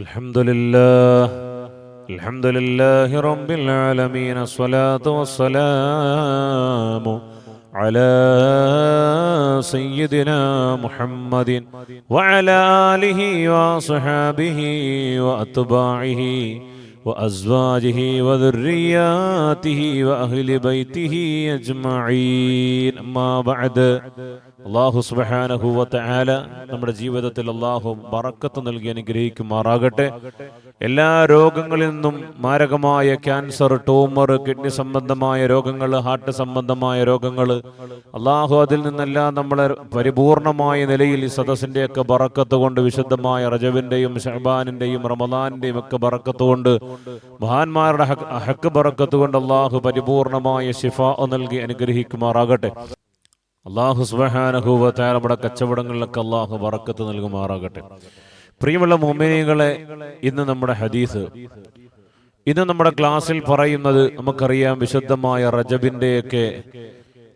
الحمد لله الحمد لله رب العالمين الصلاة والسلام على سيدنا محمد وعلى آله وصحابه وأتباعه وأزواجه وذرياته وأهل بيته أجمعين أما بعد അള്ളാഹു സുബഹാനഹുവല നമ്മുടെ ജീവിതത്തിൽ അള്ളാഹു ബറക്കത്ത് നൽകി അനുഗ്രഹിക്കുമാറാകട്ടെ. എല്ലാ രോഗങ്ങളിൽ നിന്നും മാരകമായ ക്യാൻസർ ട്യൂമർ കിഡ്നി സംബന്ധമായ രോഗങ്ങൾ ഹാർട്ട് സംബന്ധമായ രോഗങ്ങൾ അള്ളാഹു അതിൽ നിന്നെല്ലാം നമ്മളെ പരിപൂർണമായ നിലയിൽ ഈ സദസ്സിന്റെയൊക്കെ ബറക്കത്ത് കൊണ്ട് വിശുദ്ധമായ റജവിന്റെയും ഷഹബാനിന്റെയും റമദാനിന്റെയും ഒക്കെ ബറക്കത്ത് കൊണ്ട് മഹാന്മാരുടെ ഹക്ക് ബറക്കത്ത് കൊണ്ട് അള്ളാഹു പരിപൂർണമായ ശിഫ നൽകി അനുഗ്രഹിക്കുമാറാകട്ടെ. അള്ളാഹു സുബഹാനഹൂവത്തായ നമ്മുടെ കച്ചവടങ്ങളിലൊക്കെ അള്ളാഹു വറക്കത്ത് നൽകുമാറാകട്ടെ. പ്രിയമുള്ള മോമിനികളെ ഇന്ന് നമ്മുടെ ഹദീസ്. ഇന്ന് നമ്മുടെ ക്ലാസ്സിൽ പറയുന്നത് നമുക്കറിയാം വിശുദ്ധമായ റജബിന്റെയൊക്കെ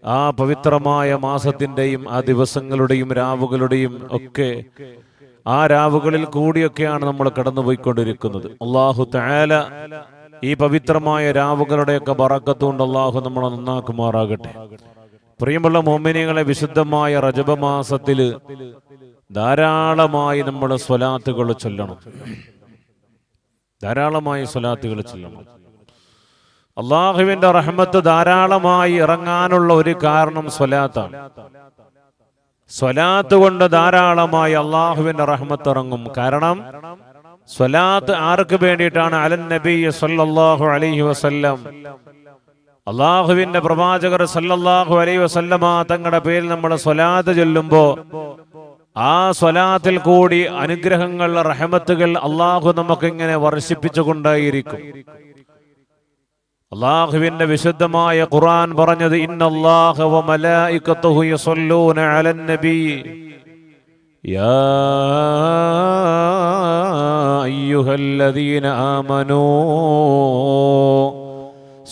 ആ പവിത്രമായ മാസത്തിന്റെയും ആ ദിവസങ്ങളുടെയും രാവുകളുടെയും ഒക്കെ ആ രാവുകളിൽ കൂടിയൊക്കെയാണ് നമ്മൾ കടന്നുപോയിക്കൊണ്ടിരിക്കുന്നത്. അള്ളാഹു താല ഈ പവിത്രമായ രാവുകളുടെയൊക്കെ ബറക്കത്തുകൊണ്ട് അള്ളാഹു നമ്മളെ നന്നാക്കുമാറാകട്ടെ. പ്രിയമുള്ള മോമിനികളെ വിശുദ്ധമായ റജബമാസത്തിൽ ധാരാളമായി നമ്മൾ സ്വലാത്തുകൾ ചൊല്ലണം. ധാരാളമായി സ്വലാത്തുകൾ ചൊല്ലണം. അള്ളാഹുവിന്റെ റഹ്മത്ത് ധാരാളമായി ഇറങ്ങാനുള്ള ഒരു കാരണം സ്വലാത്താണ്. സ്വലാത്ത് കൊണ്ട് ധാരാളമായി അള്ളാഹുവിന്റെ റഹ്മത്ത് ഇറങ്ങും. കാരണം സ്വലാത്ത് ആർക്ക് വേണ്ടിയിട്ടാണ്? അലൻ നബി സല്ലല്ലാഹു അലൈഹി വസല്ലം അള്ളാഹുവിന്റെ പ്രവാചകർ സല്ലല്ലാഹു അലൈ വസല്ലമ തങ്ങളുടെ പേരിൽ നമ്മൾ സ്വലാത്ത് ചൊല്ലുമ്പോ ആ സ്വലാത്തിൽ കൂടി അനുഗ്രഹങ്ങൾ റഹമത്തുകൾ അള്ളാഹു നമുക്കിങ്ങനെ വർഷിപ്പിച്ചുകൊണ്ടേയിരിക്കും. അള്ളാഹുവിന്റെ വിശുദ്ധമായ ഖുറാൻ പറഞ്ഞത് ഇന്നല്ലാഹ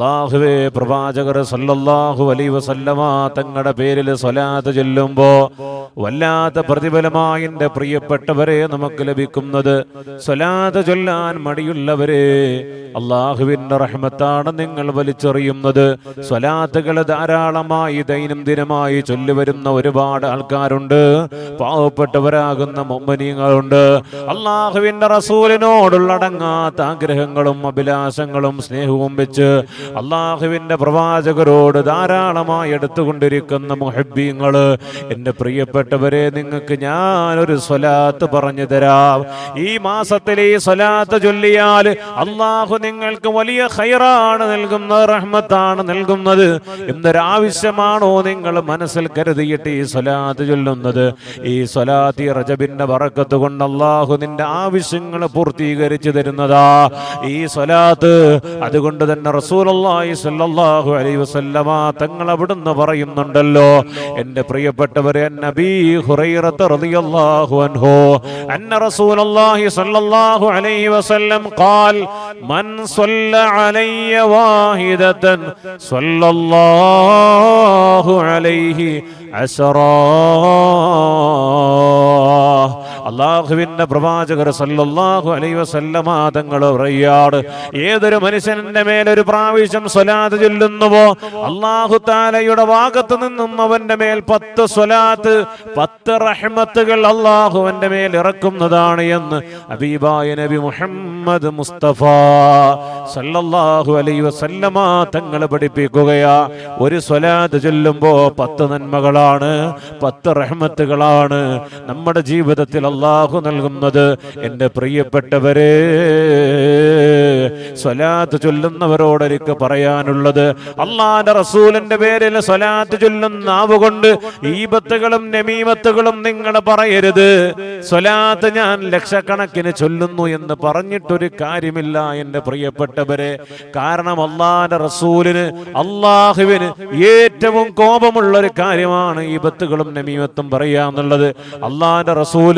അള്ളാഹുവേ പ്രവാചകർ സല്ലല്ലാഹു അലൈ വസല്ലമ തങ്ങളുടെ പേരിൽ സ്വലാത്ത് ചൊല്ലുമ്പോൾ വല്ലാത്ത പ്രതിഫലമായി എന്റെ പ്രിയപ്പെട്ടവരെ നമുക്ക് ലഭിക്കുന്നത് സ്വലാത്ത് ചൊല്ലാൻ മടിയുള്ളവരെ അള്ളാഹുവിന്റെ റഹ്മത്താണ് നിങ്ങൾ വലിച്ചെറിയുന്നത്. സ്വലാത്തുകൾ ധാരാളമായി ദൈനംദിനമായി ചൊല്ലിവരുന്ന ഒരുപാട് ആൾക്കാരുണ്ട് പാവപ്പെട്ടവരാകുന്ന മൊമ്മനീങ്ങളുണ്ട് അള്ളാഹുവിന്റെ റസൂലിനോടുള്ള അടങ്ങാത്ത ആഗ്രഹങ്ങളും അഭിലാഷങ്ങളും സ്നേഹവും വെച്ച് അള്ളാഹുവിന്റെ പ്രവാചകരോട് ധാരാളമായി എടുത്തുകൊണ്ടിരിക്കുന്ന മുഹബിങ്ങൾ എന്റെ പ്രിയപ്പെട്ടവരെ നിങ്ങൾക്ക് ഞാനൊരു സ്വലാത്ത് പറഞ്ഞു തരാം. ഈ മാസത്തിൽ ഈ സ്വലാത്ത് ചൊല്ലിയാൽ അള്ളാഹു നിങ്ങൾക്ക് വലിയ ഹൈറാണ് നൽകുന്നത് റഹ്മത്താണ് നൽകുന്നത്. എന്നൊരാവശ്യമാണോ നിങ്ങൾ മനസ്സിൽ കരുതിയിട്ട് ഈ സ്വലാത്ത് ചൊല്ലുന്നത്? ഈ സ്വലാത്തി റജബിന്റെ വറക്കത്ത് കൊണ്ട് അള്ളാഹു നിന്റെ ആവശ്യങ്ങൾ പൂർത്തീകരിച്ചു തരുന്നതാ. ഈ സ്വലാത്ത് അതുകൊണ്ട് തന്നെ റസൂലുള്ളാഹി അലൈഹി വസല്ലമ തങ്ങൾ അവിടുന്ന് പറയുന്നുണ്ടല്ലോ. എന്റെ പ്രിയപ്പെട്ടവരെ നബി അന്ന റസൂലുള്ളാഹി അലൈഹി വസല്ലം ഖാൽ മൻ വാഹിദതൻ അലൈഹി അസറാ. അള്ളാഹുവിന്റെ പ്രവാചകർ സല്ലല്ലാഹു അലൈ വസല്ലമ തങ്ങൾ ഏതൊരു മനുഷ്യന്റെ മേലൊരു പ്രാവശ്യം സ്വലാത്ത് ചൊല്ലുന്നുവോ അള്ളാഹു താലയുടെ ഭാഗത്ത് നിന്നും അവന്റെ മേൽ പത്ത് സ്വലാത്ത് പത്ത് റഹ്മത്തുകൾ അള്ളാഹുവിന്റെ മേൽ ഇറക്കുന്നതാണ് എന്ന് അബീബായ നബി മുഹമ്മദ് മുസ്തഫ സല്ലല്ലാഹു അലൈ വസല്ലമ തങ്ങൾ പഠിപ്പിക്കുകയാ. ഒരു സ്വലാത്ത് ചൊല്ലുമ്പോ പത്ത് നന്മകളാണ് പത്ത് റഹ്മത്തുകളാണ്. നമ്മുടെ ജീവിതത്തിൽ അള്ളാഹു നൽകുന്നത്. എന്റെ പ്രിയപ്പെട്ടവരെ സ്വലാത്ത് ചൊല്ലുന്നവരോട് എനിക്ക് പറയാനുള്ളത് അള്ളാന്റെ റസൂലിന്റെ പേരിൽ സ്വലാത്ത് ചൊല്ലുന്ന ആവുകൊണ്ട് ഈപത്തുകളും നമീമത്തുകളും നിങ്ങൾ പറയരുത്. സ്വലാത്ത് ഞാൻ ലക്ഷക്കണക്കിന് ചൊല്ലുന്നു എന്ന് പറഞ്ഞിട്ടൊരു കാര്യമില്ല എന്റെ പ്രിയപ്പെട്ടവരെ. കാരണം അള്ളാന്റെ റസൂലിന് അള്ളാഹുവിന് ഏറ്റവും കോപമുള്ള ഒരു കാര്യമാണ് ഈ ബത്തുകളും നമീമത്തും പറയാന്നുള്ളത് അള്ളാന്റെ റസൂൽ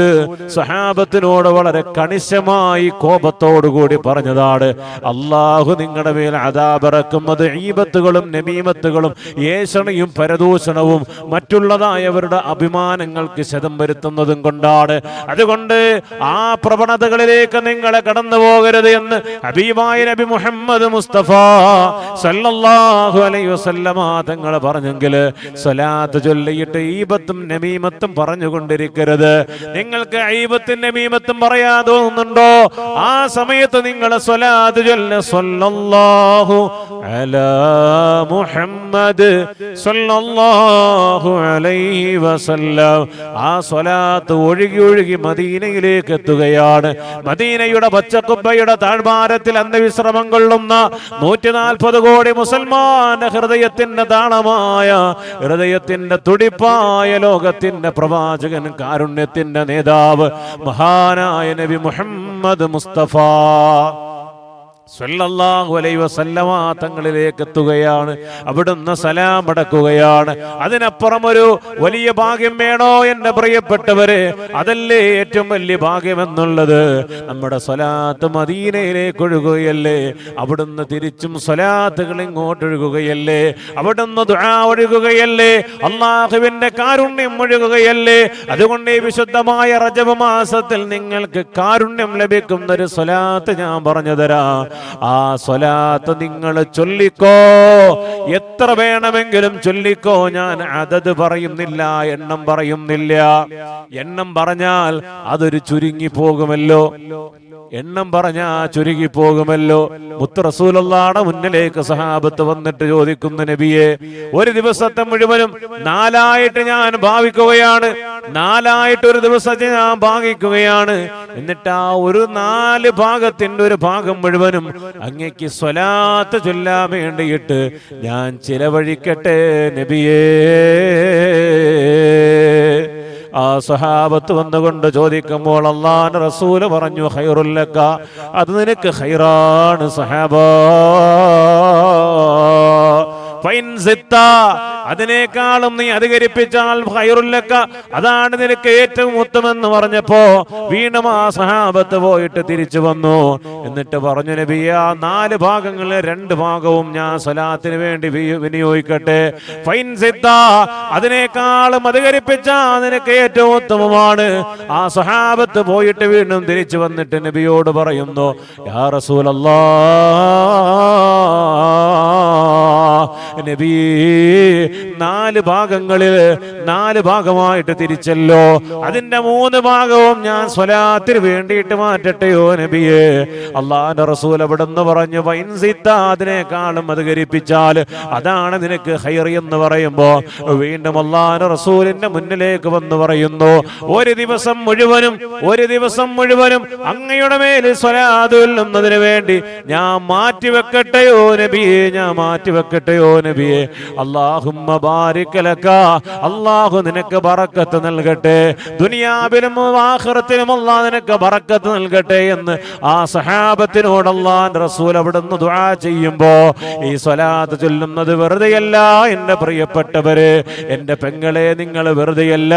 സഹാബത്തിനോട് വളരെ കണിശമായി കോപത്തോടുകൂടി പറഞ്ഞതാണ്. അള്ളാഹു നിങ്ങളുടെ മേൽ അതാപിറക്കുന്നത് ഈബത്തുകളും നമീമത്തുകളും ഏഷണയും പരദൂഷണവും മറ്റുള്ളതായവരുടെ അഭിമാനങ്ങൾക്ക് ശതം വരുത്തുന്നതും കൊണ്ടാണ്. അതുകൊണ്ട് ആ പ്രവണതകളിലേക്ക് നിങ്ങളെ കടന്നു പോകരുത് എന്ന് ഹബീബായ നബി മുഹമ്മദ് മുസ്തഫ സല്ലല്ലാഹു അലൈഹി വസല്ലമ തങ്ങൾ പറഞ്ഞെങ്കിൽ സ്വലാത്ത് ചൊല്ലിയിട്ട് ഈബത്തും നമീമത്തും പറഞ്ഞുകൊണ്ടിരിക്കരുത്. നിങ്ങൾക്ക് ഈബത്തും നമീമത്തും പറയാൻ തോന്നുന്നുണ്ടോ? ആ സമയത്ത് നിങ്ങളെ സ്വലാത്ത് വസല്ലം. ആ സ്വലാത്ത് ഒഴുകി ഒഴുകി മദീനയിലേക്ക് എത്തുകയാണ്. മദീനയുടെ പച്ചക്കുബ്ബയുടെ താഴ്വാരത്തിൽ അന്ധവിശ്രമം കൊള്ളുന്ന നൂറ്റി നാൽപ്പത് കോടി മുസൽമാന്റെ ഹൃദയത്തിന്റെ താളമായ ഹൃദയത്തിന്റെ തുടിപ്പായ ലോകത്തിന്റെ പ്രവാചകൻ കാരുണ്യത്തിന്റെ നേതാവ് മഹാനായ നബി മുഹമ്മദ് മുസ്തഫ. സല്ലല്ലാഹു വസല്ലമ തങ്ങളിലേക്ക് എത്തുകയാണ് അവിടുന്ന് സലാം അടക്കുകയാണ്. അതിനപ്പുറം ഒരു വലിയ ഭാഗ്യം വേണോ എന്റെ പ്രിയപ്പെട്ടവര്? അതല്ലേ ഏറ്റവും വലിയ ഭാഗ്യം എന്നുള്ളത്. നമ്മുടെ സ്വലാത്ത് മദീനയിലേക്ക് ഒഴുകുകയല്ലേ? അവിടുന്ന് തിരിച്ചും സ്വലാത്തുകൾ ഇങ്ങോട്ട് ഒഴുകുകയല്ലേ? അവിടുന്ന് ദുആ ഒഴുകുകയല്ലേ? അള്ളാഹുവിന്റെ കാരുണ്യം ഒഴുകുകയല്ലേ? അതുകൊണ്ട് ഈ വിശുദ്ധമായ റജബ് മാസത്തിൽ നിങ്ങൾക്ക് കാരുണ്യം ലഭിക്കുന്ന ഒരു സ്വലാത്ത് ഞാൻ പറഞ്ഞു തരാം. ആ സ്വലാത്ത് നിങ്ങൾ ചൊല്ലിക്കോ. എത്ര വേണമെങ്കിലും ചൊല്ലിക്കോ. ഞാൻ അതത് പറയുന്നില്ല എണ്ണം പറയുന്നില്ല. എണ്ണം പറഞ്ഞാൽ അതൊരു ചുരുങ്ങി പോകുമല്ലോ. എണ്ണം പറഞ്ഞാ ചുരുങ്ങി പോകുമല്ലോ. മുത്ത് റസൂലുള്ളാടെ മുന്നിലേക്ക് സഹാബത്ത് വന്നിട്ട് ചോദിക്കുന്ന നബിയെ ഒരു ദിവസത്തെ മുഴുവനും നാലായിട്ട് ഞാൻ ഭാവിക്കുകയാണ്. നാലായിട്ട് ഒരു ദിവസത്തെ ഞാൻ ഭാഗിക്കുകയാണ്. എന്നിട്ട് ആ ഒരു നാല് ഭാഗത്തിന്റെ ഒരു ഭാഗം മുഴുവനും അങ്ങേക്ക് സ്വലാത്ത് ചൊല്ലാൻ വേണ്ടിയിട്ട് ഞാൻ ചിലവഴിക്കട്ടെ നബിയേ. ആ സഹാബത്ത് വന്നുകൊണ്ട് ചോദിക്കുമ്പോൾ അള്ളാൻ റസൂൽ പറഞ്ഞു ഹൈറുല്ലക്ക അത് നിനക്ക് ഹൈറാണ് സഹാബ ഫൈൻ സിത്ത. അതിനേക്കാളും നീ അധികരിപ്പിച്ചാൽ ഹൈറുല്ലക്ക അതാണ് നിനക്ക് ഏറ്റവും ഉത്തമെന്ന് പറഞ്ഞപ്പോ വീണ്ടും ആ സഹാബത്ത് പോയിട്ട് തിരിച്ചു വന്നു. എന്നിട്ട് പറഞ്ഞു നബിയ നാല് ഭാഗങ്ങളിൽ രണ്ട് ഭാഗവും ഞാൻ സ്വലാത്തിന് വേണ്ടി വിനിയോഗിക്കട്ടെ. ഫൈൻ സിദ്ധ അതിനേക്കാളും അധികരിപ്പിച്ച നിനക്ക് ഏറ്റവും ഉത്തമമാണ്. ആ സഹാബത്ത് പോയിട്ട് വീണ്ടും തിരിച്ചു വന്നിട്ട് നബിയോട് പറയുന്നു യാ റസൂലല്ലാ നാല് ഭാഗങ്ങളിൽ നാല് ഭാഗമായിട്ട് തിരിച്ചല്ലോ. അതിന്റെ മൂന്ന് ഭാഗവും ഞാൻ സ്വലാത്തിന് വേണ്ടിയിട്ട് മാറ്റട്ടെയോ നബിയെ? അള്ളാന്റെ റസൂൽ അവിടെന്ന് പറഞ്ഞു വൈൻസിത്ത അതിനേക്കാളും അത് കരിപ്പിച്ചാൽ അതാണ് നിനക്ക് ഹൈർ എന്ന് പറയുമ്പോ. വീണ്ടും അള്ളാന്റെ റസൂലിന്റെ മുന്നിലേക്ക് വന്ന് പറയുന്നു ഒരു ദിവസം മുഴുവനും ഒരു ദിവസം മുഴുവനും അങ്ങയുടെ മേൽ സ്വലാതുല്ലുന്നതിന് വേണ്ടി ഞാൻ മാറ്റിവെക്കട്ടെയോ നബിയെ? ഞാൻ മാറ്റിവെക്കട്ടെയോ നബിയെ. അള്ളാഹുമ്മ ബാരിക്കലക്ക അള്ളാഹു നിനക്ക് ബറക്കത്ത് നൽകട്ടെ. ദുനിയാവിലും ആഖിറത്തിലും അള്ളാ നിനക്ക് ബറക്കത്ത് നൽകട്ടെ എന്ന് ആ സഹാബത്തിനോട് അള്ളാൻ റസൂൽ അവിടുന്ന് ദുആ ചെയ്യുമ്പോ ഈ സ്വലാത്ത് ചൊല്ലുന്നത് വെറുതെയല്ല എന്റെ പ്രിയപ്പെട്ടവര്. എന്റെ പെങ്ങളെ നിങ്ങൾ വെറുതെയല്ല.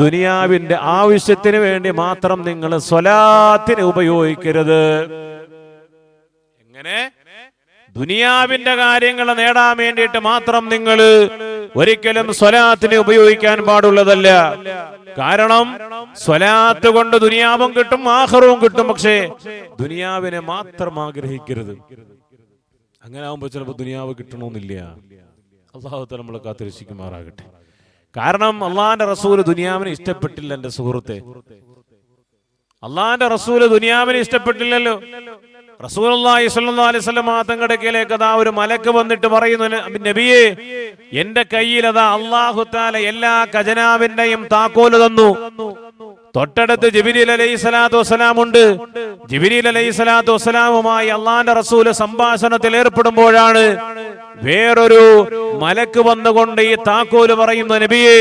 ദുനിയാവിന്റെ ആവശ്യത്തിന് വേണ്ടി മാത്രം നിങ്ങൾ സ്വലാത്തിന് ഉപയോഗിക്കരുത്. എങ്ങനെ? ദുനിയാവിന്റെ കാര്യങ്ങൾ നേടാൻ വേണ്ടിയിട്ട് മാത്രം നിങ്ങൾ ഒരിക്കലും സ്വലാത്തിന് ഉപയോഗിക്കാൻ പാടുള്ളതല്ല. കാരണം സ്വലാത്ത് കൊണ്ട് ദുനിയാവും കിട്ടും ആഹ്റവും കിട്ടും പക്ഷേ ദുനിയാവിനെ മാത്രം ആഗ്രഹിക്കരുത്. അങ്ങനെ ആവുമ്പോ ചിലപ്പോൾ ദുനിയാവ് കിട്ടണമെന്നില്ല അള്ളാഹുത്തെ നമ്മൾ കാത്തിരക്ഷിക്കുമാറാകട്ടെ. കാരണം അള്ളാഹിന്റെ റസൂൽ ദുനിയാവിനെ ഇഷ്ടപ്പെട്ടില്ല എന്റെ സുഹൃത്തെ. അള്ളാഹിന്റെ റസൂൽ ദുനിയാവിനെ ഇഷ്ടപ്പെട്ടില്ലല്ലോ. അലൈഹി വസല്ലം തങ്ങളുടെ കീഴിലേക്ക് അതാ ഒരു മലക്ക് വന്നിട്ട് പറയുന്നു നബിയെ എന്റെ കയ്യിൽ അതാ അള്ളാഹു താല എല്ലാ ഖജനാവിന്റെയും താക്കോൽ തന്നു. തൊട്ടടുത്ത് ജിബിരിൽ അലൈഹി സ്വലാത്തു വസ്സലാം ഉണ്ട്. ജിബിരിൽ അലൈഹി സ്വലാത്തു വസ്സലാമുമായി അള്ളാന്റെ റസൂൽ സംഭാഷണത്തിൽ ഏർപ്പെടുമ്പോഴാണ് വേറൊരു മലക്ക് വന്നുകൊണ്ട് ഈ താക്കോൽ പറയുന്ന നബിയെ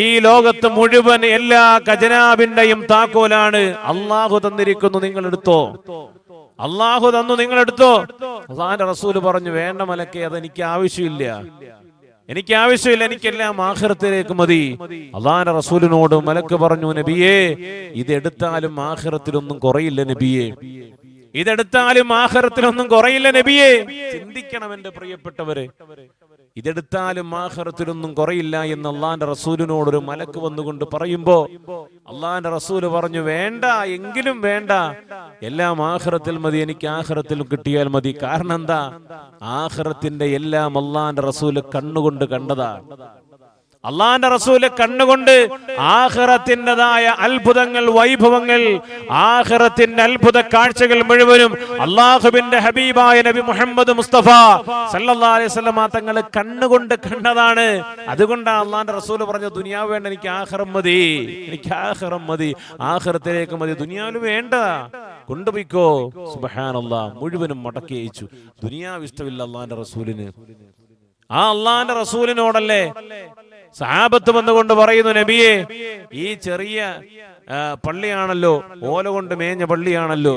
ഈ ലോകത്ത് മുഴുവൻ എല്ലാ ഖജനാവിന്റെയും താക്കോലാണ് അള്ളാഹു തന്നിരിക്കുന്നു നിങ്ങൾ എടുത്തോ. അള്ളാഹു തന്നു നിങ്ങൾ എടുത്തോ അള്ളാഹാന്റെ റസൂൽ പറഞ്ഞു വേണ്ട മലക്കെ അത് എനിക്ക് ആവശ്യമില്ല. എനിക്ക് ആവശ്യമില്ല എനിക്കെല്ലാം ആഹ്റത്തിലേക്ക് മതി. അള്ളാഹാന്റെ റസൂലിനോട് മലക്ക് പറഞ്ഞു നബിയേ ഇതെടുത്താലും ആഹ്റത്തിലൊന്നും കുറയില്ല നബിയേ. ഇതെടുത്താലും ആഹ്റത്തിലൊന്നും കുറയില്ല നബിയെ. ചിന്തിക്കണം എന്റെ പ്രിയപ്പെട്ടവരെ. ഇതെടുത്താലും ആഹ്റത്തിലൊന്നും കുറയില്ല എന്ന് അള്ളാന്റെ റസൂലിനോട് ഒരു മലക്ക് വന്നുകൊണ്ട് പറയുമ്പോ അള്ളാന്റെ റസൂൽ പറഞ്ഞു വേണ്ട എങ്കിലും വേണ്ട. എല്ലാം ആഹ്റത്തിൽ മതി എനിക്ക് ആഹ്റത്തിൽ കിട്ടിയാൽ മതി. കാരണം എന്താ ആഹ്റത്തിന്റെ എല്ലാം അള്ളാന്റെ റസൂൽ കണ്ണുകൊണ്ട് കണ്ടതാ. അള്ളാന്റെ റസൂൽ കണ്ണുകൊണ്ട് ആഹ്റത്തിന്റെതായ അത്ഭുതങ്ങൾ വൈഭവങ്ങൾ ആഹ്റത്തിന്റെ അത്ഭുത കാഴ്ചകൾ മുഴുവനും അള്ളാഹുബിന്റെ ഹബീബായ നബി മുഹമ്മദ് മുസ്തഫ സല്ലല്ലാഹു അലൈഹി വസല്ലമ തങ്ങൾ കണ്ണുകൊണ്ട് കണ്ടതാണ്. അതുകൊണ്ടാണ് അള്ളാന്റെ റസൂൽ പറഞ്ഞു ദുനിയാവ് വേണ്ട എനിക്ക് ആഹ്റം മതി എനിക്ക് ആഹ്റം മതി ആഹ്റത്തിലേക്ക് മതി ദുനിയാവിൽ വേണ്ട. കൊണ്ടുപോയിക്കോ. സുബഹാനല്ല മുഴുവനും മടക്കി അയച്ചു. ദുനിയാവിഷ്ടമില്ല അള്ളാന്റെ റസൂലിന്. ആ അള്ളാന്റെ റസൂലിനോടല്ലേ സഹാബത്ത് വന്നുകൊണ്ട് പറയുന്നു നബിയെ ഈ ചെറിയ പള്ളിയാണല്ലോ ഓല കൊണ്ട് മേഞ്ഞ പള്ളിയാണല്ലോ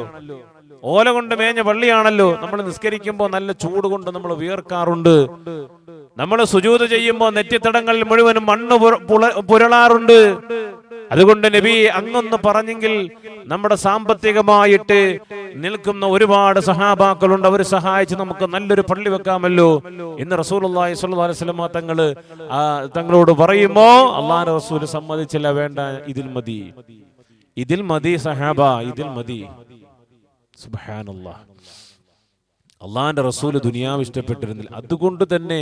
ഓല കൊണ്ട് മേഞ്ഞ പള്ളിയാണല്ലോ നമ്മൾ നിസ്കരിക്കുമ്പോൾ നല്ല ചൂട് കൊണ്ട് നമ്മൾ വിയർക്കാറുണ്ട്. നമ്മൾ സുജൂത് ചെയ്യുമ്പോൾ നെറ്റിത്തടങ്ങളിൽ മുഴുവനും മണ്ണ് പുരളാറുണ്ട്. അതുകൊണ്ട് നബി അങ്ങൊന്ന് പറഞ്ഞെങ്കിൽ നമ്മുടെ സാമ്പത്തികമായിട്ട് നിൽക്കുന്ന ഒരുപാട് സഹാബാക്കളുണ്ട്. അവർ സഹായിച്ച് നമുക്ക് നല്ലൊരു പള്ളി വെക്കാമല്ലോ എന്ന് അലൈഹി വസല്ലമ തങ്ങൾ തങ്ങളോട് പറയുമോ? അള്ളാഹ് റസൂൽ സമ്മതിച്ചില്ല വേണ്ട ഇതിൽ മതി. ഇതിൽ മതി സഹാബ ഇതിൽ മതി. സുബ്ഹാനല്ലാഹ്. അള്ളാന്റെ റസൂൽ ദുനിയാവ് ഇഷ്ടപ്പെട്ടിരുന്നില്ല. അതുകൊണ്ട് തന്നെ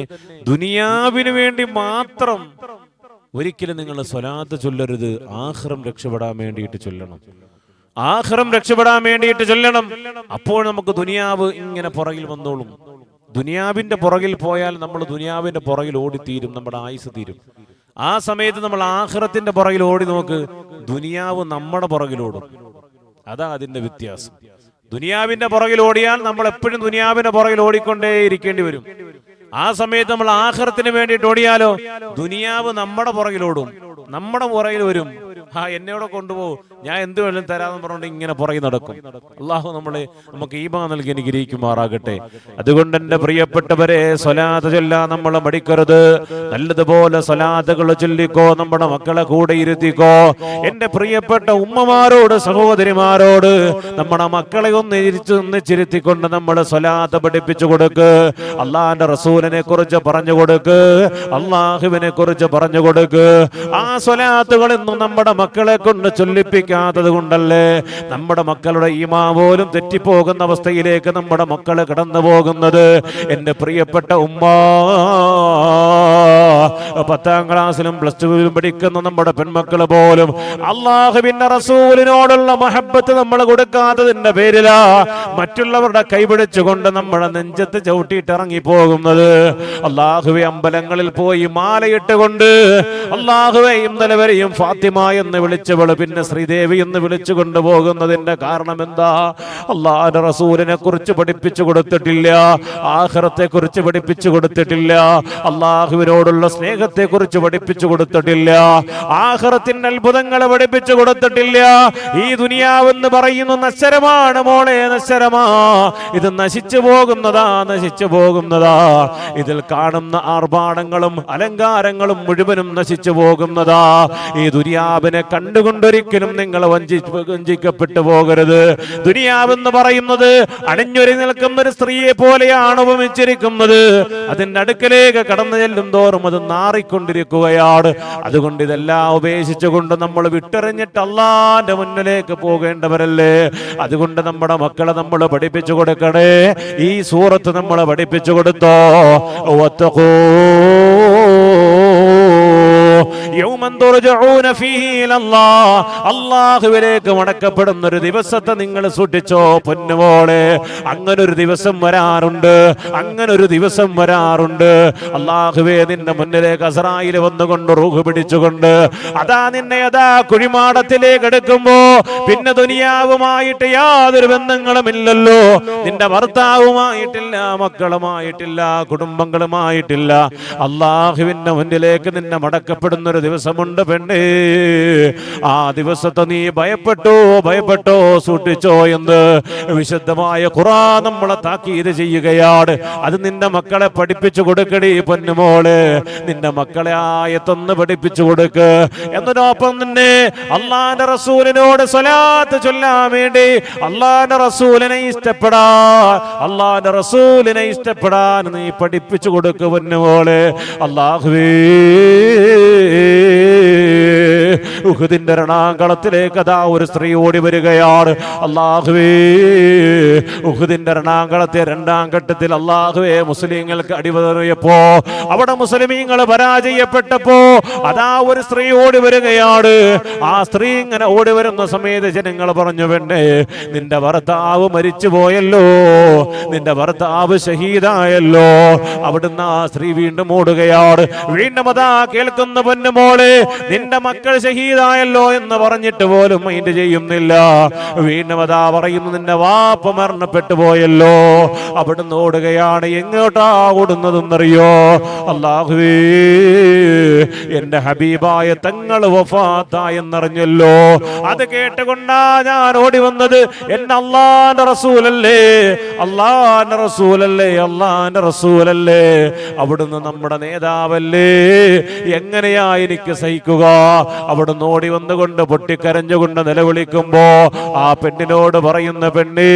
ദുനിയാവിന് വേണ്ടി മാത്രം ഒരിക്കലും നിങ്ങൾ സ്വലാത്ത് ചൊല്ലരുത്. ആഹ്റം രക്ഷപ്പെടാൻ വേണ്ടിയിട്ട് ചൊല്ലണം. ആഹ്റം രക്ഷപ്പെടാൻ വേണ്ടിയിട്ട് ചൊല്ലണം. അപ്പോൾ നമുക്ക് ദുനിയാവ് ഇങ്ങനെ പുറകിൽ വന്നോളും. ദുനിയാവിന്റെ പുറകിൽ പോയാൽ നമ്മൾ ദുനിയാവിന്റെ പുറകിൽ ഓടിത്തീരും. നമ്മുടെ ആയുസ് തീരും. ആ സമയത്ത് നമ്മൾ ആഹ്റത്തിന്റെ പുറകിൽ ഓടി നോക്ക്. ദുനിയാവ് നമ്മുടെ പുറകിലോടും അതാ അതിന്റെ വ്യത്യാസം. ദുനിയാവിന്റെ പുറകിൽ ഓടിയാൽ നമ്മൾ എപ്പോഴും ദുനിയാവിന്റെ പുറകിൽ ഓടിക്കൊണ്ടേ ഇരിക്കേണ്ടി വരും. ആ സമയത്ത് നമ്മൾ ആഹ്റത്തിന് വേണ്ടിയിട്ട് ഓടിയാലോ? ദുനിയാവ് നമ്മുടെ പുറകിലോടും. നമ്മുടെ പുറകിൽ വരും. ആ എന്നോടെ കൊണ്ടുപോകും ഞാൻ എന്തു വേണം തരാന്ന് പറഞ്ഞുകൊണ്ട് ഇങ്ങനെ പുറകെ നടക്കും. അള്ളാഹു നമ്മളെ നമുക്ക് ഈമാ നൽകി അനുഗ്രഹിക്കുമാറാകട്ടെ. അതുകൊണ്ട് എന്റെ പ്രിയപ്പെട്ടവരെ സ്വലാത്ത് ചൊല്ലാൻ നമ്മൾ മടിക്കരുത്. നല്ലതുപോലെ സ്വലാത്തുകൾ ചൊല്ലിക്കോ നമ്മുടെ മക്കളെ കൂടെ ഇരുത്തിക്കോ. എന്റെ പ്രിയപ്പെട്ട ഉമ്മമാരോട് സഹോദരിമാരോട് നമ്മുടെ മക്കളെ ഒന്ന് ഇരിച്ചു ഒന്നിച്ചിരുത്തിക്കൊണ്ട് നമ്മൾ സ്വലാത്ത് പഠിപ്പിച്ചു കൊടുക്ക്. അള്ളാഹിന്റെ റസൂലിനെ കുറിച്ച് പറഞ്ഞു കൊടുക്ക്. അള്ളാഹുവിനെ കുറിച്ച് പറഞ്ഞു കൊടുക്ക്. ആ സ്വലാത്തുകൾ ഇന്നും നമ്മുടെ മക്കളെ കൊണ്ട് ചൊല്ലിപ്പിക്കാത്തത് കൊണ്ടല്ലേ? നമ്മുടെ മക്കളുടെ ഈമാ പോലും തെറ്റിപ്പോകുന്ന അവസ്ഥയിലേക്ക് നമ്മുടെ മക്കൾ കടന്നു പോകുന്നത്. എന്റെ പ്രിയപ്പെട്ട ഉമ്മ പത്താം ക്ലാസ്സിലും പ്ലസ് ടുവിലും പഠിക്കുന്ന നമ്മുടെ പെൺമക്കൾ പോലും അള്ളാഹുവിന്റെ റസൂലിനോടുള്ള മഹബത്ത് നമ്മൾ കൊടുക്കാത്തതിന്റെ പേരിലാ. മറ്റുള്ളവരുടെ കൈപിടിച്ചുകൊണ്ട് നമ്മുടെ നെഞ്ചത്ത് ചവിട്ടിയിട്ട് ഇറങ്ങി പോകുന്നത് അള്ളാഹുവെ അമ്പലങ്ങളിൽ പോയി മാലയിട്ടുകൊണ്ട് അള്ളാഹുവെ ഇന്നലെ വരെയും ഫാത്തിമ എന്ന് വിളിച്ചവൾ പിന്നെ ശ്രീദേവി എന്ന് വിളിച്ചു കൊണ്ടുപോകുന്നതിന്റെ കാരണം എന്താ അള്ളാഹുന്റെ റസൂലിനെ കുറിച്ച് പഠിപ്പിച്ചു കൊടുത്തിട്ടില്ല ആഹ്റത്തെ കുറിച്ച് പഠിപ്പിച്ചു കൊടുത്തിട്ടില്ല അള്ളാഹുവിനോടുള്ള സ്നേഹത്തെ കുറിച്ച് പഠിപ്പിച്ചു കൊടുത്തിട്ടില്ല ആഹ്റത്തിന്റെ അത്ഭുതങ്ങളെ പഠിപ്പിച്ചു കൊടുത്തിട്ടില്ല. ഈ ദുനിയാവെന്ന് പറയുന്നു നശ്വരമാണ് മോളെ നശ്വരമാ. ഇത് നശിച്ചു പോകുന്നതാ നശിച്ചു പോകുന്നതാ. ഇതിൽ കാണുന്ന ആർഭാടങ്ങളും അലങ്കാരങ്ങളും മുഴുവനും നശിച്ചു പോകുന്നതാ. ഈ ദുനിയാവിനെ കണ്ടുകൊണ്ടൊരിക്കലും നിങ്ങൾ വഞ്ചി വഞ്ചിക്കപ്പെട്ടു പോകരുത്. ദുനിയാവെന്ന് പറയുന്നത് അണിഞ്ഞൊരു നിൽക്കുന്ന ഒരു സ്ത്രീയെ പോലെയാണ് ഉപമിച്ചിരിക്കുന്നത് അതിന്റെ അടുക്കലേക്ക് കടന്നു ചെല്ലും തോറും അത് നാറിക്കൊണ്ടിരിക്കുകയാണ്. അതുകൊണ്ട് ഇതെല്ലാം ഉപേക്ഷിച്ചുകൊണ്ട് നമ്മൾ വിട്ടെറിഞ്ഞിട്ട് അല്ലാന്റെ മുന്നിലേക്ക് പോകേണ്ടവരല്ലേ? അതുകൊണ്ട് നമ്മുടെ മക്കളെ നമ്മൾ പഠിപ്പിച്ചു കൊടുക്കണേ. ഈ സൂറത്ത് നമ്മൾ പഠിപ്പിച്ചു കൊടുത്തോ? ഇലല്ലാഹ്. അള്ളാഹുവിലേക്ക് മടക്കപ്പെടുന്ന ഒരു ദിവസത്തെ നിങ്ങൾ സൂക്ഷിച്ചോ പൊന്നുമോളെ. അങ്ങനെ ഒരു ദിവസം വരാറുണ്ട്. അങ്ങനെ ഒരു ദിവസം വരാറുണ്ട്. അള്ളാഹുവേ നിന്റെ മുന്നിലേക്ക് അസറായിൽ വന്നുകൊണ്ട് റൂഹ് പിടിച്ചുകൊണ്ട് അതാ നിന്നെ അതാ കുഴിമാടത്തിലേക്ക് എടുക്കുമ്പോ പിന്നെ ദുനിയാവുമായിട്ട് യാതൊരു ബന്ധങ്ങളും ഇല്ലല്ലോ നിന്റെ ഭർത്താവുമായിട്ടില്ല മക്കളുമായിട്ടില്ല കുടുംബങ്ങളുമായിട്ടില്ല. അള്ളാഹുവിന്റെ മുന്നിലേക്ക് നിന്നെ മടക്കപ്പെടുന്ന ഒരു ദിവസമുണ്ട് പെണ്ണേ. ആ ദിവസത്തെ നീ ഭയപ്പെട്ടോ ഭയപ്പെട്ടോ സൂക്ഷിച്ചോ എന്ന് വിശുദ്ധമായ ഖുറാ നമ്മളെ താക്കീത് ചെയ്യുകയാണ്. അത് നിന്റെ മക്കളെ പഠിപ്പിച്ചു കൊടുക്കടി പൊന്നുമോൾ നിന്റെ മക്കളെ ആയത്തൊന്ന് പഠിപ്പിച്ചു കൊടുക്ക്. എന്നതിനൊപ്പം നിന്നെ അള്ളാന്റെ റസൂലിനോട് സ്വലാത്ത് ചൊല്ലാൻ വേണ്ടി അള്ളാന്റെ റസൂലിനെ ഇഷ്ടപ്പെടാ. അള്ളാന്റെ റസൂലിനെ ഇഷ്ടപ്പെടാൻ നീ പഠിപ്പിച്ചു കൊടുക്ക് പൊന്നുമോൾ അള്ളാഹുവേ. ഉഹുദിന്റെ രണാങ്കണത്തിലേക്ക് അതാ ഒരു സ്ത്രീ ഓടി വരികയാണ്. അള്ളാഹുവേ ഉഹുദിന്റെ രണാങ്കളത്തെ രണ്ടാം ഘട്ടത്തിൽ അള്ളാഹുവേ മുസ്ലിങ്ങൾക്ക് അടിവറിയപ്പോ അവിടെ മുസ്ലിമീങ്ങൾ പരാജയപ്പെട്ടപ്പോ അതാ ഒരു സ്ത്രീ ഓടി വരികയാണ്. ആ സ്ത്രീ ഇങ്ങനെ ഓടി വരുന്ന സമയത്ത് ജനങ്ങൾ പറഞ്ഞു വേണ്ടേ നിന്റെ ഭർത്താവ് മരിച്ചു പോയല്ലോ നിന്റെ ഭർത്താവ് ഷഹീദായല്ലോ. അവിടുന്ന് ആ സ്ത്രീ വീണ്ടും ഓടുകയാണ്. വീണ്ടും അതാ കേൾക്കുന്ന പൊന്നുമോളെ നിന്റെ മക്കൾ ഷഹീദായല്ലോ എന്ന് പറഞ്ഞിട്ട് പോലും മൈൻഡ് ചെയ്യുന്നില്ല. വീണ്ടും അതാ പറയുന്നു നിന്റെ വാപ്പ മരണപ്പെട്ടു പോയല്ലോ. അവിടുന്ന് ഓടുകയാണ് എങ്ങോട്ടാ ഓടുന്നതെന്നറിയോ? അള്ളാഹുവേ എന്റെ ഹബീബായ തങ്ങൾ വഫാത്തായെന്നറിഞ്ഞല്ലോ അത് കേട്ടുകൊണ്ടാ ഞാൻ ഓടി വന്നത്. എന്റെ അള്ളാന്റെ റസൂലല്ലേ? അള്ളാന്റെ റസൂലല്ലേ? അള്ളാന്റെ റസൂലല്ലേ? അവിടുന്ന് നമ്മുടെ നേതാവല്ലേ? എങ്ങനെയാ എനിക്ക് സഹിക്കുക? അവിടുന്ന് ഓടി വന്നുകൊണ്ട് പൊട്ടിക്കരഞ്ഞുകൊണ്ട് നിലവിളിക്കുമ്പോ ആ പെണ്ണിനോട് പറയുന്ന പെണ്ണേ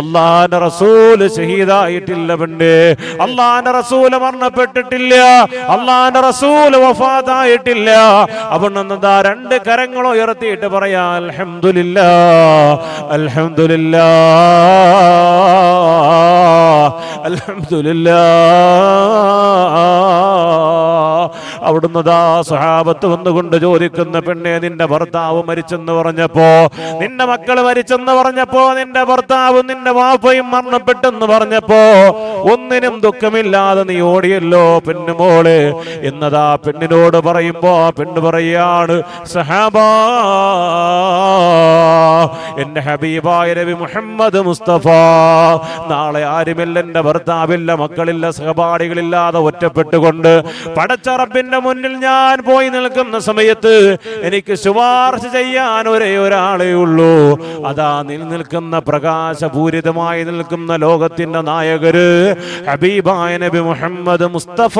അള്ളാന റസൂൽ ഷഹീദായിട്ടില്ല പെണ്ണേ അള്ളാന റസൂൽ മരണപ്പെട്ടിട്ടില്ല അള്ളാന റസൂൽ വഫാദായിട്ടില്ല അവിടുന്ന് ദാ രണ്ട് കരങ്ങൾ ഉയർത്തിയിട്ട് പറയാ അൽഹമില്ല അൽഹമില്ല അൽഹംദുലില്ല. അവിടുന്ന് ദാ സഹാബത്ത് വന്നുകൊണ്ട് ചോദിക്കുന്ന പെണ്ണെ നിന്റെ ഭർത്താവ് മരിച്ചെന്ന് പറഞ്ഞപ്പോ? നിന്റെ മക്കൾ മരിച്ചെന്ന് പറഞ്ഞപ്പോ? നിന്റെ ഭർത്താവ് നിന്റെ വാപ്പയും മരണപ്പെട്ടെന്ന് പറഞ്ഞപ്പോ? ഒന്നിനും ദുഃഖമില്ലാതെ നീ ഓടിയല്ലോ പെണ്ണുമോൾ എന്നതാ പെണ്ണിനോട് പറയുമ്പോ ആ പെണ്ണ് പറയാണ് സഹാബാ എന്റെ ഹബീബായ നബി മുഹമ്മദ് മുസ്തഫ. നാളെ ആരുമില്ല എന്റെ ഭർത്താവില്ല മക്കളില്ല സഹപാഠികളില്ലാതെ ഒറ്റപ്പെട്ടുകൊണ്ട് പടച്ചറപ്പിന്റെ മുന്നിൽ ഞാൻ പോയി നിൽക്കുന്ന സമയത്ത് എനിക്ക് ശുപാർശ ചെയ്യാൻ ഒരേ ഒരാളേ ഉള്ളൂ. അതാ നിൽ നിൽക്കുന്ന പ്രകാശപൂരിതമായി നിൽക്കുന്ന ലോകത്തിന്റെ നായകര് ഹബീബായ നബി മുഹമ്മദ് മുസ്തഫ.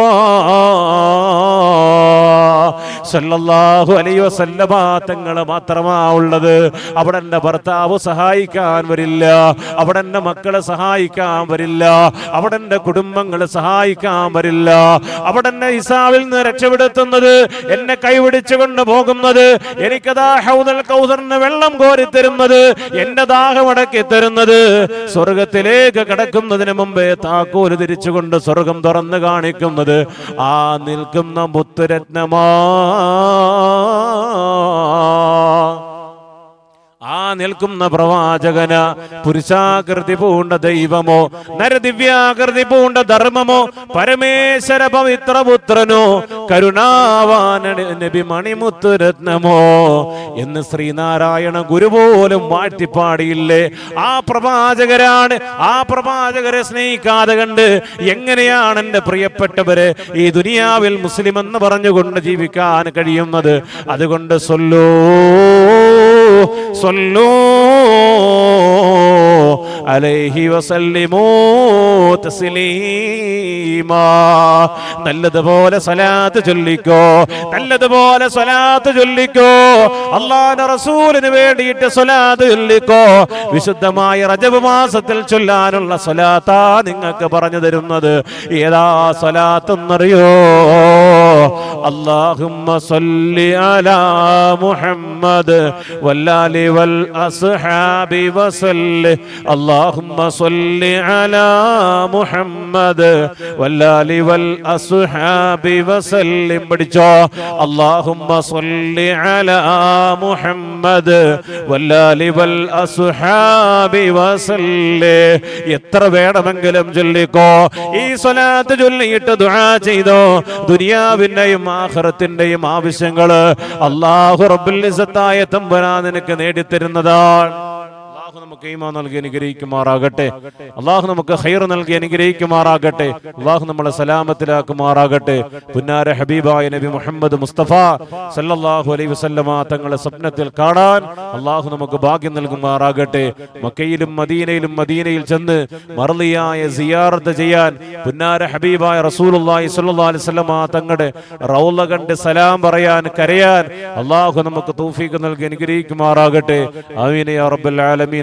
സല്ലല്ലാഹു അലൈഹി വസല്ലമ തങ്ങൾ മാത്രമാ ഉള്ളത്. അവിടെ എന്റെ ഭർത്താവ് സഹായിക്കാൻ വരില്ല. അവിടെ എന്റെ മക്കളെ സഹായിക്കാൻ വരില്ല. അവിടെ എന്റെ കുടുംബങ്ങളെ സഹായിക്കാൻ വരില്ല. അവിടെ എന്നെ ഇസാവിൽ നിന്ന് രക്ഷപ്പെടുത്തുന്നത് എന്നെ കൈപിടിച്ചുകൊണ്ട് പോകുന്നത് എനിക്കതാ ഹൗദൽ കൗസറിന് വെള്ളം കോരി തരുന്നത് എന്റെ ദാഹം അടക്കി തരുന്നത്. സ്വർഗത്തിലേക്ക് കടക്കുന്നതിന് മുമ്പേ താക്കോൽ തിരിച്ചുകൊണ്ട് സ്വർഗം തുറന്നു കാണിക്കുന്നത് ആ നിൽക്കുന്ന മുത്തുരത്നമാ. ആ നിൽക്കുന്ന പ്രവാചകന പുരുഷാകൃതി പൂണ്ട ദൈവമോ നരദിവ്യാകൃതി പൂണ്ട ധർമ്മമോ പരമേശ്വര പവിത്ര പുത്രനോ നബി മണിമുത്തുരത്നമോ എന്ന് ശ്രീനാരായണ ഗുരു പോലും വാഴ്ത്തിപ്പാടിയില്ലേ? ആ പ്രവാചകരാണ് ആ പ്രവാചകരെ സ്നേഹിക്കാതെ കണ്ട് എങ്ങനെയാണ് എന്റെ പ്രിയപ്പെട്ടവര് ഈ ദുനിയാവിൽ മുസ്ലിം എന്ന് പറഞ്ഞുകൊണ്ട് ജീവിക്കാൻ കഴിയുന്നത്? അതുകൊണ്ട് സൊല്ലോ അലൈഹി വസല്ലിമോ തസ്ലീമാ നല്ലതുപോലെ സലാത്ത് ചൊല്ലിക്കോ നല്ലതുപോലെ സലാത്ത് ചൊല്ലിക്കോ. അള്ളാഹുവിന്റെ റസൂലിന് വേണ്ടിയിട്ട് സലാത്ത് ചൊല്ലിക്കോ. വിശുദ്ധമായ റജബ് മാസത്തിൽ ചൊല്ലാനുള്ള സലാത്താ നിങ്ങൾക്ക് പറഞ്ഞു തരുന്നത്. ഏതാ സലാത്ത് എന്നറിയോ അല്ലാഹുമ്മ സല്ലി അലാ والآل والأصحاب വൽ അസ്ഹാബി വസല്ലി. അല്ലാഹുമ്മ സല്ലി അലാ والأصحاب وسلم പഠിച്ചോ? സല്ലി അലാ മുഹമ്മദ് വല്ലാലി വൽ അസ്ഹാബി വസല്ലി. എത്ര വേണമെങ്കിലും ചൊല്ലിക്കോ? ഈ സ്വലാത്ത് ചൊല്ലിയിട്ട് ദുആ ചെയ്തോ? ദുനിയാവിന്റെയും ആഹ്റത്തിന്റെയും ആവശ്യങ്ങൾ അള്ളാഹു ഇസ്സത്തായ തമ്പുരാൻ നിനക്ക് നേടിത്തരുന്നതാണ്. അള്ളാഹു നമുക്ക് ഈമാ നൽകി അനുഗ്രഹിക്കുമാറാകട്ടെ. അള്ളാഹു നമുക്ക് ഹൈർ നൽകി അനുഗ്രഹിക്കുമാറാകട്ടെ. അള്ളാഹു നമ്മളെ സലാമത്തിലാക്കുമാറാകട്ടെ. പുന്നാര ഹബീബായ നബി മുഹമ്മദ് മുസ്തഫ സല്ലല്ലാഹു അലൈഹി വസല്ലമ തങ്ങളെ സ്വപ്നത്തിൽ കാണാൻ അള്ളാഹു നമുക്ക് ഭാഗ്യം നൽകുമാറാകട്ടെ. മക്കയിലും മദീനയിലും മദീനയിൽ ചെന്ന് മറലിയായ സിയാറത്ത് ചെയ്യാൻ പുന്നാര ഹബീബായ റസൂലുള്ളാഹി സല്ലല്ലാഹു അലൈഹി വസല്ലമ തങ്ങളുടെ റൗള കണ്ട് സലാം പറയാൻ കരയാൻ അള്ളാഹു നമുക്ക് തൗഫീഖ് നൽകി അനുഗ്രഹിക്കുമാറാകട്ടെ. ആമീൻ യാ റബ്ബൽ ആലമീൻ.